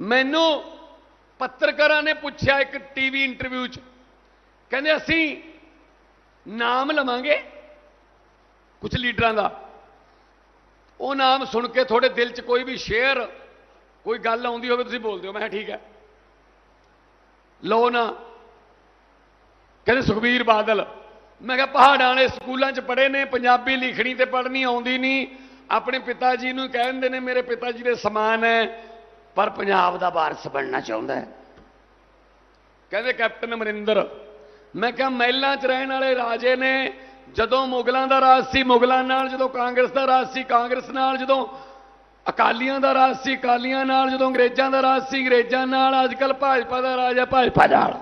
ਮੈਨੂੰ ਪੱਤਰਕਾਰਾਂ ਨੇ ਪੁੱਛਿਆ ਇੱਕ ਟੀਵੀ ਇੰਟਰਵਿਊ 'ਚ। ਕਹਿੰਦੇ, ਅਸੀਂ ਨਾਮ ਲਵਾਂਗੇ ਕੁਝ ਲੀਡਰਾਂ ਦਾ। ਉਹ ਨਾਮ ਸੁਣ ਕੇ ਤੁਹਾਡੇ ਦਿਲ 'ਚ ਕੋਈ ਵੀ ਸ਼ੇਅਰ, ਕੋਈ ਗੱਲ ਆਉਂਦੀ ਹੋਵੇ, ਤੁਸੀਂ ਬੋਲ ਦਿਓ ਮੈਂ ਕਿਹਾ, ਠੀਕ ਹੈ। ਲਓ ਨਾ। ਕਹਿੰਦੇ, ਸੁਖਬੀਰ ਬਾਦਲ। ਮੈਂ ਕਿਹਾ, ਪਹਾੜਾਂ ਵਾਲੇ ਸਕੂਲਾਂ 'ਚ ਪੜ੍ਹੇ ਨੇ, ਪੰਜਾਬੀ ਲਿਖਣੀ ਤੇ ਪੜ੍ਹਨੀ ਆਉਂਦੀ ਨਹੀਂ ਆਪਣੇ ਪਿਤਾ ਜੀ ਨੂੰ ਕਹਿੰਦੇ ਨੇ, ਮੇਰੇ ਪਿਤਾ ਜੀ ਦੇ ਸਮਾਨ ਹੈ ਪਰ ਪੰਜਾਬ ਦਾ ਵਾਰਸ ਬਣਨਾ ਚਾਹੁੰਦਾ ਹੈ। ਕਹਿੰਦੇ, ਕੈਪਟਨ ਅਮਰਿੰਦਰ, ਮੈਂ ਕਿਹਾ ਮਹਿਲਾਂ 'ਚ ਰਹਿਣ ਵਾਲੇ ਰਾਜੇ ਨੇ ਜਦੋਂ ਮੁਗਲਾਂ ਦਾ ਰਾਜ ਸੀ, ਮੁਗਲਾਂ ਨਾਲ ਜਦੋਂ ਕਾਂਗਰਸ ਦਾ ਰਾਜ ਸੀ, ਕਾਂਗਰਸ ਨਾਲ ਜਦੋਂ ਅਕਾਲੀਆਂ ਦਾ ਰਾਜ ਸੀ, ਅਕਾਲੀਆਂ ਨਾਲ ਜਦੋਂ ਅੰਗਰੇਜ਼ਾਂ ਦਾ ਰਾਜ ਸੀ, ਅੰਗਰੇਜ਼ਾਂ ਨਾਲ ਅੱਜ ਕੱਲ ਭਾਜਪਾ ਦਾ ਰਾਜ ਹੈ ਭਾਜਪਾ ਨਾਲ।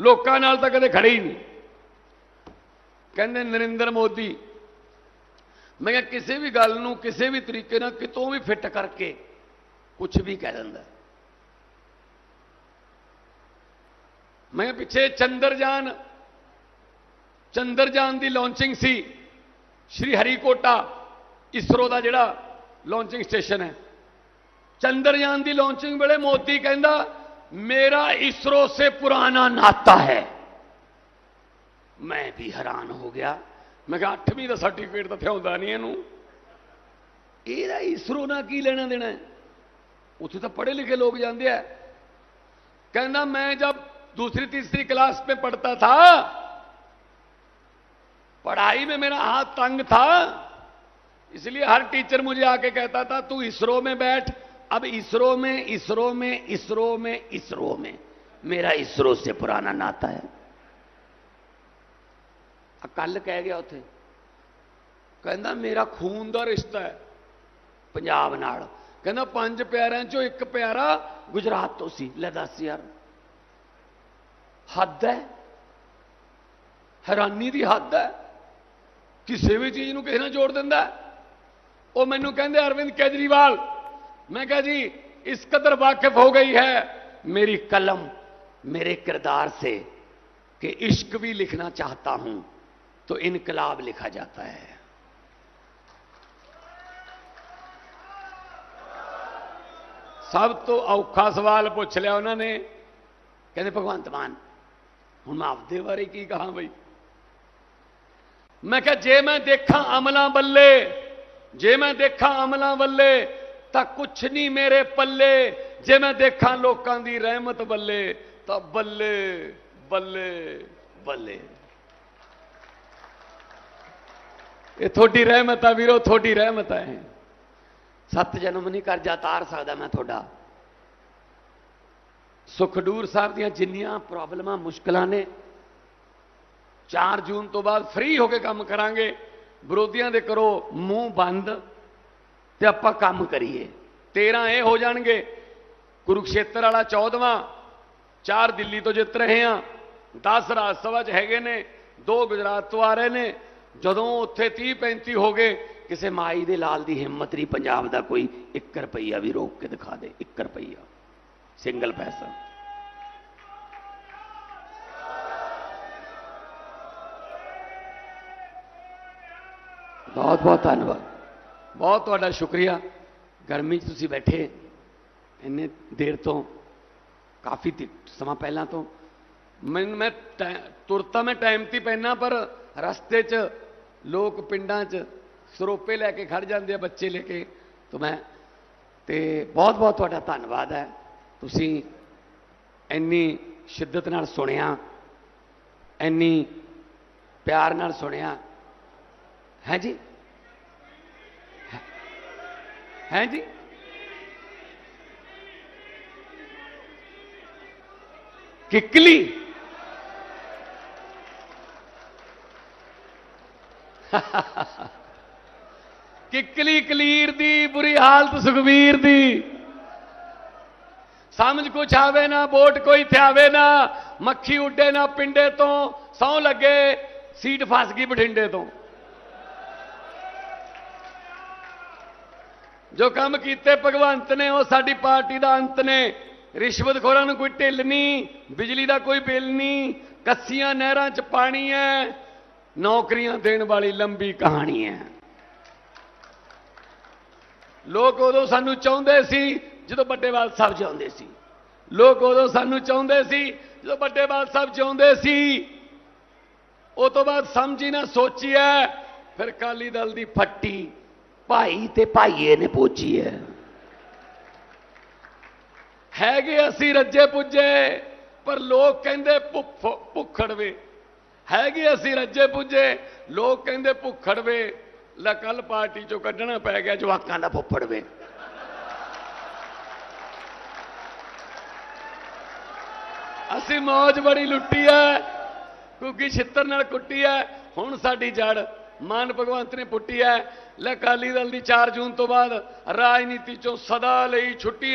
ਲੋਕਾਂ ਨਾਲ ਤਾਂ ਕਦੇ ਖੜੇ ਹੀ ਨਹੀਂ। ਕਹਿੰਦੇ, ਨਰਿੰਦਰ ਮੋਦੀ, ਮੈਂ ਕਿਹਾ ਕਿਸੇ ਵੀ ਗੱਲ ਨੂੰ ਕਿਸੇ ਵੀ ਤਰੀਕੇ ਨਾਲ ਕਿਤੋਂ ਵੀ ਫਿੱਟ ਕਰਕੇ ਕੁਝ ਵੀ ਕਹਿ ਦਿੰਦਾ ਮੈਂ ਪਿੱਛੇ ਚੰਦਰਜਾਨ ਚੰਦਰਜਾਨ ਦੀ ਲਾਂਚਿੰਗ ਸੀ ਸ਼੍ਰੀ ਹਰੀਕੋਟਾ ਇਸਰੋ ਦਾ ਜਿਹੜਾ ਲਾਂਚਿੰਗ ਸਟੇਸ਼ਨ ਹੈ चंद्रयान की लॉन्चिंग वे मोदी कहता मेरा इसरो से पुराना नाता है मैं भी हैरान हो गया मैं क्या अठवीं का सर्टिफिकेट तो इतने आता नहीं इनू इसरो ना की लेना देना है उसे तो पढ़े लिखे लोग जाते हैं। कहना, मैं जब दूसरी, तीसरी क्लास में पढ़ता था, पढ़ाई में मेरा हाथ तंग था, इसलिए हर टीचर मुझे आके कहता था, तू इसरो में बैठ, अब इसरो में इसरो में इसरो में इसरो में, मेरा इसरो से पुराना नाता है। कल कह गया उ कहना, मेरा खून का रिश्ता है, पंजाब नाड़ ਕਹਿੰਦਾ ਪੰਜ ਪਿਆਰਿਆਂ ਚੋਂ ਇੱਕ ਪਿਆਰਾ ਗੁਜਰਾਤ ਤੋਂ ਸੀ ਲੈ ਦੱਸ ਯਾਰ ਹੱਦ ਹੈ ਹੈਰਾਨੀ ਦੀ ਹੱਦ ਹੈ ਕਿਸੇ ਵੀ ਚੀਜ਼ ਨੂੰ ਕਿਸੇ ਨਾਲ ਜੋੜ ਦਿੰਦਾ ਹੈ। ਉਹ ਮੈਨੂੰ ਕਹਿੰਦੇ ਅਰਵਿੰਦ ਕੇਜਰੀਵਾਲ मैं कहा जी इस कदर वाकिफ हो गई है मेरी कलम मेरे किरदार से कि इश्क भी लिखना चाहता हूं तो इनकलाब लिखा जाता है ਸਭ ਤੋਂ ਔਖਾ ਸਵਾਲ ਪੁੱਛ ਲਿਆ ਉਹਨਾਂ ਨੇ। ਕਹਿੰਦੇ, ਭਗਵੰਤ ਮਾਨ, ਹੁਣ ਮੈਂ ਆਪਦੇ ਬਾਰੇ ਕੀ ਕਹਾਂ ਬਈ? ਮੈਂ ਕਿਹਾ, ਜੇ ਮੈਂ ਦੇਖਾਂ ਅਮਲਾਂ ਬੱਲੇ, ਜੇ ਮੈਂ ਦੇਖਾਂ ਅਮਲਾਂ ਬੱਲੇ, ਤਾਂ ਕੁਛ ਨਹੀਂ ਮੇਰੇ ਪੱਲੇ। ਜੇ ਮੈਂ ਦੇਖਾਂ ਲੋਕਾਂ ਦੀ ਰਹਿਮਤ ਬੱਲੇ, ਤਾਂ ਬੱਲੇ ਬੱਲੇ ਬੱਲੇ। ਇਹ ਤੁਹਾਡੀ ਰਹਿਮਤ ਆ ਵੀਰੋ, ਤੁਹਾਡੀ ਰਹਿਮਤ ਹੈ ਸੱਤ ਜਨਮ ਨਹੀਂ ਕਰਜਾ ਤਾਰ ਸਕਦਾ ਮੈਂ ਤੁਹਾਡਾ। ਸੁਖਡੂਰ ਸਾਹਿਬ ਦੀਆਂ ਜਿੰਨੀਆਂ ਪ੍ਰੋਬਲਮਾਂ, ਮੁਸ਼ਕਲਾਂ ਨੇ 4 ਜੂਨ ਤੋਂ ਬਾਅਦ ਫ੍ਰੀ ਹੋ ਕੇ ਕੰਮ ਕਰਾਂਗੇ। ਵਿਰੋਧੀਆਂ ਦੇ ਕਰੋ ਮੂੰਹ ਬੰਦ ਤੇ ਆਪਾਂ ਕੰਮ ਕਰੀਏ। 13 ਇਹ ਹੋ ਜਾਣਗੇ। ਕੁਰੂਕਸ਼ੇਤਰ ਵਾਲਾ 14ਵਾਂ 4 ਦਿੱਲੀ ਤੋਂ ਜਿੱਤ ਰਹੇ ਆ 10 ਰਾਜ ਸਭਾ 'ਚ ਹੈਗੇ ਨੇ, ਦੋ ਗੁਜਰਾਤ ਤੋਂ ਆ ਰਹੇ ਨੇ। ਜਦੋਂ ਉੱਥੇ 30 35 ਹੋ ਗਏ ਕਿਸੇ ਮਾਈ ਦੇ ਲਾਲ ਦੀ ਹਿੰਮਤ ਨਹੀਂ, ਪੰਜਾਬ ਦਾ ਕੋਈ 1 ਰੁਪਈਆ ਵੀ ਰੋਕ ਕੇ ਦਿਖਾ ਦੇ 1 ਰੁਪਈਆ। ਸਿੰਗਲ ਪੈਸਾ। ਬਹੁਤ ਬਹੁਤ ਧੰਨਵਾਦ। ਬਹੁਤ ਤੁਹਾਡਾ ਸ਼ੁਕਰੀਆ। ਗਰਮੀ 'ਚ ਤੁਸੀਂ ਬੈਠੇ। ਇੰਨੇ ਦੇਰ ਤੋਂ ਕਾਫੀ ਤੇ- ਸਮਾਂ ਪਹਿਲਾਂ ਤੋਂ। ਮੈਨੂੰ ਮੈਂ ਟੈ- ਤੁਰਤਾ ਮੈਂ ਟਾਈਮ ਤੇ ਪੈਣਾ ਪਰ ਰਸਤੇ 'ਚ, ਲੋਕ ਪਿੰਡਾਂ 'ਚ ਸਰੋਪੇ ਲੈ ਕੇ ਖੜ ਜਾਂਦੇ ਆ ਬੱਚੇ ਲੈ ਕੇ। ਤਾਂ ਮੈਂ ਤੇ ਬਹੁਤ ਬਹੁਤ ਤੁਹਾਡਾ ਧੰਨਵਾਦ ਹੈ। ਤੁਸੀਂ ਇੰਨੀ ਸ਼ਿੱਦਤ ਨਾਲ ਸੁਣਿਆ, ਇੰਨੀ ਪਿਆਰ ਨਾਲ ਸੁਣਿਆ। ਹੈ ਜੀ? ਹੈ ਜੀ? ਕਿੱਕਲੀ। ਕਿੱਕਲੀ ਕਲੀਰ ਦੀ, ਬੁਰੀ ਹਾਲਤ ਸੁਖਵੀਰ ਦੀ। ਸਮਝ ਕੁਛ ਆਵੇ ਨਾ, ਵੋਟ ਕੋਈ ਥਿਆਵੇ ਨਾ, ਮੱਖੀ ਉੱਡੇ ਨਾ ਪਿੰਡੇ ਤੋਂ ਸੌ ਲੱਗੇ, ਸੀਟ ਫਸ ਗਈ ਬਠਿੰਡੇ ਤੋਂ। ਜੋ ਕੰਮ ਕੀਤੇ ਭਗਵੰਤ ਨੇ, ਉਹ ਸਾਡੀ ਪਾਰਟੀ ਦਾ ਅੰਤ ਨੇ। ਰਿਸ਼ਵਤਖੋਰਾਂ ਨੂੰ ਕੋਈ ਢਿੱਲ ਨਹੀਂ, ਬਿਜਲੀ ਦਾ ਕੋਈ ਬਿੱਲ ਨਹੀਂ, ਕੱਸੀਆਂ ਨਹਿਰਾਂ 'ਚ ਪਾਣੀ ਹੈ, ਨੌਕਰੀਆਂ ਦੇਣ ਵਾਲੀ ਲੰਬੀ ਕਹਾਣੀ ਹੈ। ਲੋਕ ਉਦੋਂ ਸਾਨੂੰ ਚਾਹੁੰਦੇ ਸੀ ਜਦੋਂ ਵੱਡੇਵਾਲ ਸਾਹਿਬ ਜਿਉਂਦੇ ਸੀ। ਲੋਕ ਉਦੋਂ ਸਾਨੂੰ ਚਾਹੁੰਦੇ ਸੀ ਜਦੋਂ ਵੱਡੇਵਾਲ ਸਾਹਿਬ ਜਿਉਂਦੇ ਸੀ। ਉਹ ਤੋਂ ਬਾਅਦ ਸਮਝੀ ਨਾ ਸੋਚੀਐ, ਫਿਰ ਕਾਲੀ ਦਲ ਦੀ ਫੱਟੀ ਭਾਈ ਤੇ ਭਾਈਏ ਨੇ ਪੋਚੀ ਹੈ ਹੈਗੇ ਅਸੀਂ ਰੱਜੇ ਪੁੱਜੇ, ਪਰ ਲੋਕ ਕਹਿੰਦੇ ਭੁੱਫ- ਭੁੱਖੜਵੇ। ਹੈਗੇ ਅਸੀਂ ਰੱਜੇ ਪੁੱਜੇ, ਲੋਕ ਕਹਿੰਦੇ ਭੁੱਖੜਵੇ। ਲੈ ਕੱਲ ਪਾਰਟੀ ਚੋਂ ਕੱਢਣਾ ਪੈ ਗਿਆ ਜਵਾਕਾਂ ਦਾ ਫੁੱਫੜਵੇ ਅਸੀਂ ਮੌਜ ਬੜੀ ਲੁੱਟੀ ਐ ਕਿਉਂਕਿ ਛਿੱਤਰ ਨਾਲ ਕੁੱਟੀ ਐ, ਹੁਣ ਸਾਡੀ ਜੜ ਮਾਨ ਭਗਵੰਤ ਨੇ ਪੁੱਟੀ ਐ। ਲੈ ਅਕਾਲੀ ਦਲ ਦੀ 4 ਜੂਨ ਤੋਂ ਬਾਅਦ ਰਾਜਨੀਤੀ ਚੋਂ ਸਦਾ ਲਈ ਛੁੱਟੀ